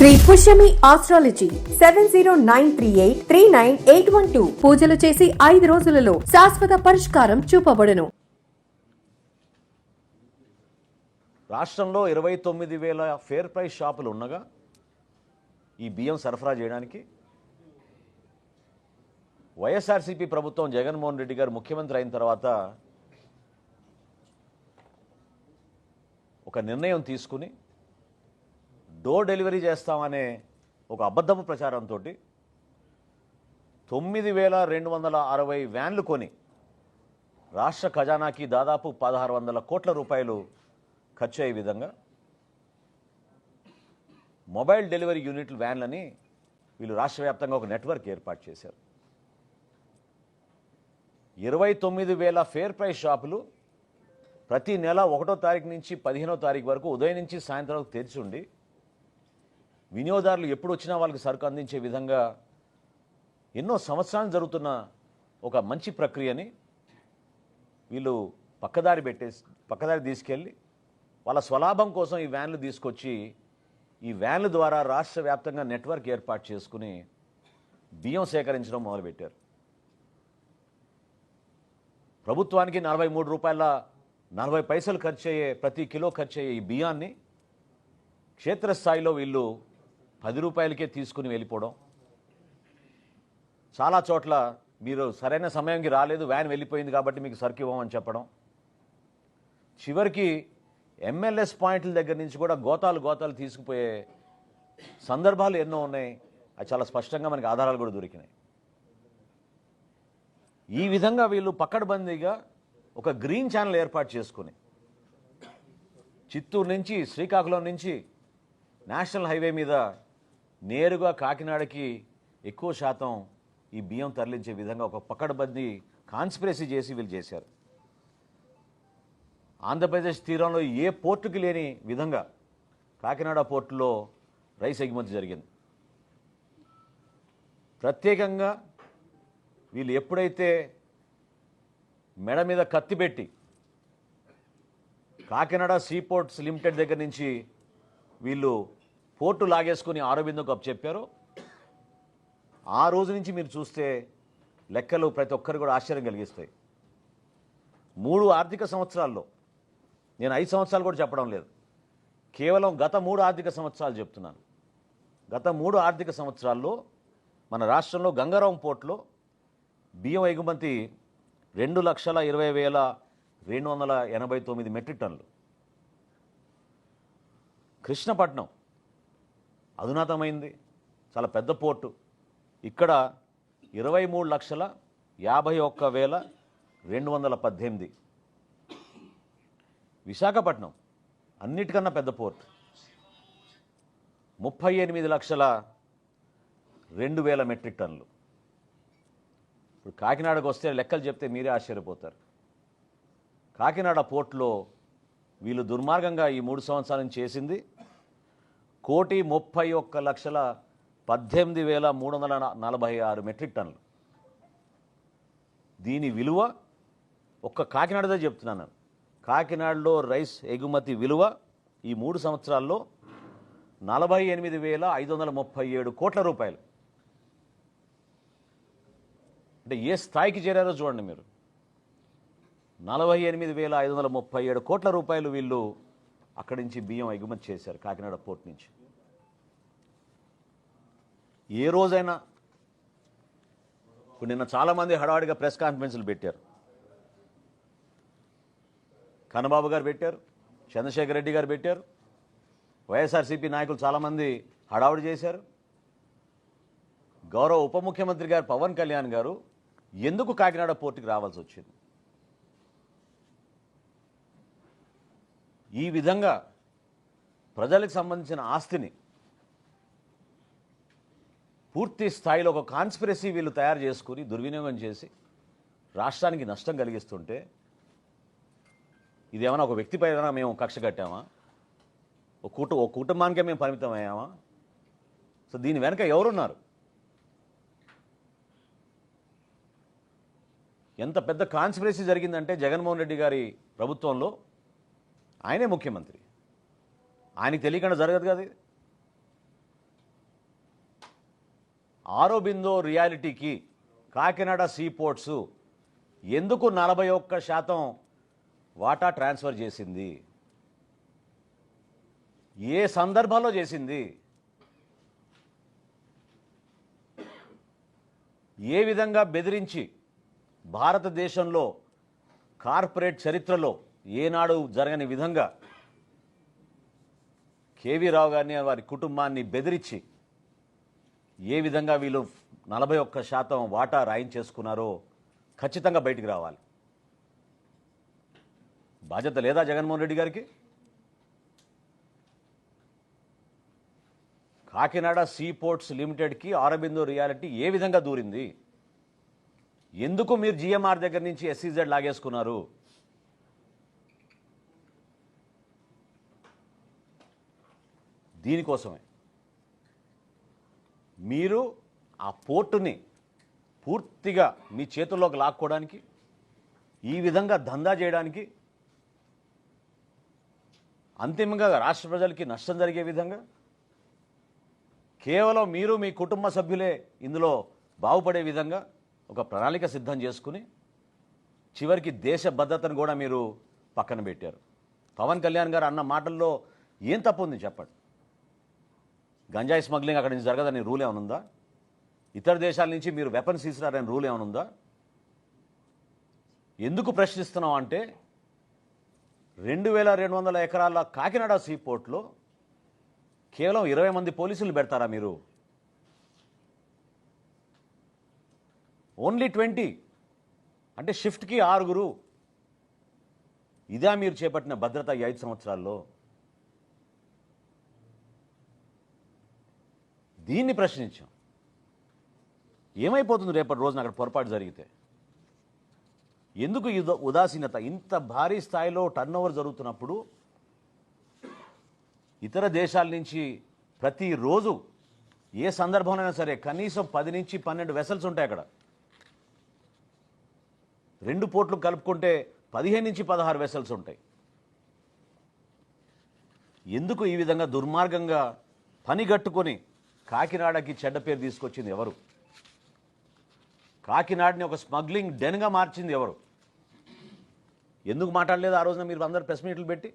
Sri Pushyami astrology seven zero nine three eight three nine eight one two పూజలు చేసి ఐదు రోజులలో శాశ్వత పరిష్కారం చూపబడును. రాష్ట్రంలో ఇరవై తొమ్మిది వేల ఫేర్ ప్రైస్ షాపులు ఉండగా ఈ బియ్యం సరఫరా చేయడానికి వైఎస్ఆర్సీపీ ప్రభుత్వం జగన్మోహన్ రెడ్డి గారు ముఖ్యమంత్రి అయిన తర్వాత ఒక నిర్ణయం తీసుకుని డోర్ డెలివరీ చేస్తామనే ఒక అబద్ధపు ప్రచారంతో తొమ్మిది వేల రెండు వందల అరవై వ్యాన్లు కొని రాష్ట్ర ఖజానాకి దాదాపు పదహారు వందల కోట్ల రూపాయలు ఖర్చు అయ్యే విధంగా మొబైల్ డెలివరీ యూనిట్లు వ్యాన్లని వీళ్ళు రాష్ట్ర వ్యాప్తంగా ఒక నెట్వర్క్ ఏర్పాటు చేశారు. ఇరవై తొమ్మిది వేల ఫేర్ ప్రైస్ షాపులు ప్రతి నెల ఒకటో తారీఖు నుంచి పదిహేనో తారీఖు వరకు ఉదయం నుంచి సాయంత్రం వరకు తెరిచి ఉండి వినియోగదారులు ఎప్పుడు వచ్చినా వాళ్ళకి సరుకు అందించే విధంగా ఎన్నో సంవత్సరాలు జరుగుతున్న ఒక మంచి ప్రక్రియని వీళ్ళు పక్కదారి పెట్టేసి పక్కదారి తీసుకెళ్ళి వాళ్ళ స్వలాభం కోసం ఈ వ్యాన్లు తీసుకొచ్చి ఈ వ్యాన్ల ద్వారా రాష్ట్ర వ్యాప్తంగా నెట్వర్క్ ఏర్పాటు చేసుకుని బియ్యం సేకరించడం మొదలుపెట్టారు. ప్రభుత్వానికి నలభై మూడు రూపాయల నలభై పైసలు ఖర్చు అయ్యే ప్రతి కిలో ఖర్చు అయ్యే ఈ బియ్యాన్ని క్షేత్రస్థాయిలో వీళ్ళు పది రూపాయలకే తీసుకుని వెళ్ళిపోవడం. చాలా చోట్ల మీరు సరైన సమయంకి రాలేదు వ్యాన్ వెళ్ళిపోయింది కాబట్టి మీకు సరుకు ఇవ్వమని చెప్పడం. చివరికి ఎంఎల్ఎస్ పాయింట్ల దగ్గర నుంచి కూడా గోతాలు గోతాలు తీసుకుపోయే సందర్భాలు ఎన్నో ఉన్నాయి. అది చాలా స్పష్టంగా మనకి ఆధారాలు కూడా దొరికినాయి. ఈ విధంగా వీళ్ళు పక్కడబందీగా ఒక గ్రీన్ ఛానల్ ఏర్పాటు చేసుకుని చిత్తూరు నుంచి శ్రీకాకుళం నుంచి నేషనల్ హైవే మీద నేరుగా కాకినాడకి ఎక్కువ శాతం ఈ బియ్యం తరలించే విధంగా ఒక పక్కడబందీ కాన్స్పిరసీ చేసి వీళ్ళు చేశారు. ఆంధ్రప్రదేశ్ తీరంలో ఏ పోర్టుకి లేని విధంగా కాకినాడ పోర్టులో రైస్ ఎగుమతి జరిగింది. ప్రత్యేకంగా వీళ్ళు ఎప్పుడైతే మెడ మీద కత్తి పెట్టి కాకినాడ సీపోర్ట్స్ లిమిటెడ్ దగ్గర నుంచి వీళ్ళు పోర్టు లాగేసుకుని ఆరోబిందు అప్పు చెప్పారో. ఆ రోజు నుంచి మీరు చూస్తే లెక్కలు ప్రతి ఒక్కరు కూడా ఆశ్చర్యం కలిగిస్తాయి. మూడు ఆర్థిక సంవత్సరాల్లో నేను ఐదు సంవత్సరాలు కూడా చెప్పడం లేదు. కేవలం గత మూడు ఆర్థిక సంవత్సరాలు చెప్తున్నాను. గత మూడు ఆర్థిక సంవత్సరాల్లో మన రాష్ట్రంలో గంగారాం పోర్టులో బియ్యం ఎగుమతి రెండు లక్షల ఇరవై వేల రెండు వందల ఎనభై తొమ్మిది మెట్రిక్ టన్నులు. కృష్ణపట్నం అధునాతమైంది చాలా పెద్ద పోర్టు. ఇక్కడ ఇరవై మూడు లక్షల యాభై ఒక్క వేల రెండు వందల పద్దెనిమిది. విశాఖపట్నం అన్నిటికన్నా పెద్ద పోర్ట్. ముప్పై ఎనిమిది లక్షల రెండు వేల మెట్రిక్ టన్నులు. ఇప్పుడు కాకినాడకు వస్తే లెక్కలు చెప్తే మీరే ఆశ్చర్యపోతారు. కాకినాడ పోర్టులో వీళ్ళు దుర్మార్గంగా ఈ మూడు సంవత్సరాల నుంచి చేసింది కోటి ముప్పై ఒక్క లక్షల పద్దెనిమిది వేల మూడు వందల నలభై ఆరు మెట్రిక్ టన్నులు. దీని విలువ ఒక్క కాకినాడదే చెప్తున్నాను కాకినాడలో రైస్ ఎగుమతి విలువ ఈ మూడు సంవత్సరాల్లో నలభై ఎనిమిది వేల ఐదు వందల ముప్పై ఏడు కోట్ల రూపాయలు. అంటే ఏ స్థాయికి చేరారో చూడండి మీరు. నలభై ఎనిమిది వేల ఐదు వందల ముప్పై ఏడు కోట్ల రూపాయలు వీళ్ళు అక్కడి నుంచి బియ్యం ఎగుమతి చేశారు కాకినాడ పోర్ట్ నుంచి. ఏ రోజైనా. ఇప్పుడు నిన్న చాలామంది హడావాడిగా ప్రెస్ కాన్ఫరెన్స్లు పెట్టారు. కన్నబాబు గారు పెట్టారు చంద్రశేఖర్ రెడ్డి గారు పెట్టారు వైఎస్ఆర్సీపీ నాయకులు చాలామంది హడావుడి చేశారు. గౌరవ ఉప ముఖ్యమంత్రి గారు పవన్ కళ్యాణ్ గారు ఎందుకు కాకినాడ పోర్టుకి రావాల్సి వచ్చింది? ఈ విధంగా ప్రజలకు సంబంధించిన ఆస్తిని పూర్తి స్థాయిలో ఒక కాన్స్పిరసీ వీళ్ళు తయారు చేసుకుని దుర్వినియోగం చేసి రాష్ట్రానికి నష్టం కలిగిస్తుంటే ఇదేమైనా ఒక వ్యక్తి పైన మేము కక్ష కట్టామా? ఒక కుటు ఒక కుటుంబానికే మేము పరిమితం అయ్యామా? సో దీని వెనక ఎవరున్నారు? ఎంత పెద్ద కాన్స్పిరసీ జరిగిందంటే జగన్మోహన్ రెడ్డి గారి ప్రభుత్వంలో ఆయనే ముఖ్యమంత్రి. ఆయనకి తెలియకుండా జరగదు కదా ఇది ఆరోబిందో రియాలిటీకి కాకినాడ సీపోర్ట్స్ ఎందుకు నలభై ఒక్క శాతం వాటా ట్రాన్స్ఫర్ చేసింది? ఏ సందర్భంలో చేసింది? ఏ విధంగా బెదిరించి భారతదేశంలో కార్పొరేట్ చరిత్రలో ఏనాడు జరగని విధంగా కేవీ రావు గారిని వారి కుటుంబాన్ని బెదిరించి ఏ విధంగా వీళ్ళు నలభై ఒక్క శాతం వాటా రాయించేసుకున్నారో ఖచ్చితంగా బయటికి రావాలి. బాధ్యత లేదా జగన్మోహన్ రెడ్డి గారికి? కాకినాడ సీ పోర్ట్స్ లిమిటెడ్కి ఆరబిందో రియాలిటీ ఏ విధంగా దూరింది? ఎందుకు మీరు జిఎంఆర్ దగ్గర నుంచి ఎస్సీజెడ్ లాగేసుకున్నారు? దీనికోసమే. మీరు ఆ పోర్టుని పూర్తిగా మీ చేతుల్లోకి లాక్కోవడానికి ఈ విధంగా దందా చేయడానికి అంతిమంగా రాష్ట్ర ప్రజలకి నష్టం జరిగే విధంగా కేవలం మీరు మీ కుటుంబ సభ్యులే ఇందులో బాగుపడే విధంగా ఒక ప్రణాళిక సిద్ధం చేసుకుని చివరికి దేశ భద్రతను కూడా మీరు పక్కన పెట్టారు. పవన్ కళ్యాణ్ గారు అన్న మాటల్లో ఏం తప్పు ఉంది చెప్పండి? గంజాయి స్మగ్లింగ్ అక్కడి నుంచి జరగదని రూల్ ఏమైనా ఉందా? ఇతర దేశాల నుంచి మీరు వెపన్స్ తీసుకురారని రూల్ ఏమైనా ఉందా? ఎందుకు ప్రశ్నిస్తున్నాం అంటే రెండు వేల రెండు వందల ఎకరాల కాకినాడ సీపోర్ట్లో కేవలం ఇరవై మంది పోలీసులు పెడతారా మీరు? Only twenty. అంటే షిఫ్ట్కి ఆరుగురు. ఇదా మీరు చేపట్టిన భద్రత ఈ ఐదు సంవత్సరాల్లో. దీన్ని ప్రశ్నించాం. ఏమైపోతుంది రేపటి రోజున అక్కడ పొరపాటు జరిగితే? ఎందుకు ఈ ఉదా- ఉదాసీనత? ఇంత భారీ స్థాయిలో టర్న్ జరుగుతున్నప్పుడు ఇతర దేశాల నుంచి ప్రతిరోజు ఏ సందర్భంలోనైనా సరే కనీసం పది నుంచి పన్నెండు వెసల్స్ ఉంటాయి అక్కడ. రెండు పోర్ట్లు కలుపుకుంటే పదిహేను నుంచి పదహారు వెసల్స్ ఉంటాయి. ఎందుకు ఈ విధంగా దుర్మార్గంగా పనిగట్టుకొని కాకినాడకి చెడ్డ పేరు తీసుకొచ్చింది ఎవరు? కాకినాడని ఒక స్మగ్లింగ్ డెన్గా మార్చింది ఎవరు? ఎందుకు మాట్లాడలేదు ఆ రోజున మీరు అందరు ప్రెస్ మీట్లు పెట్టి?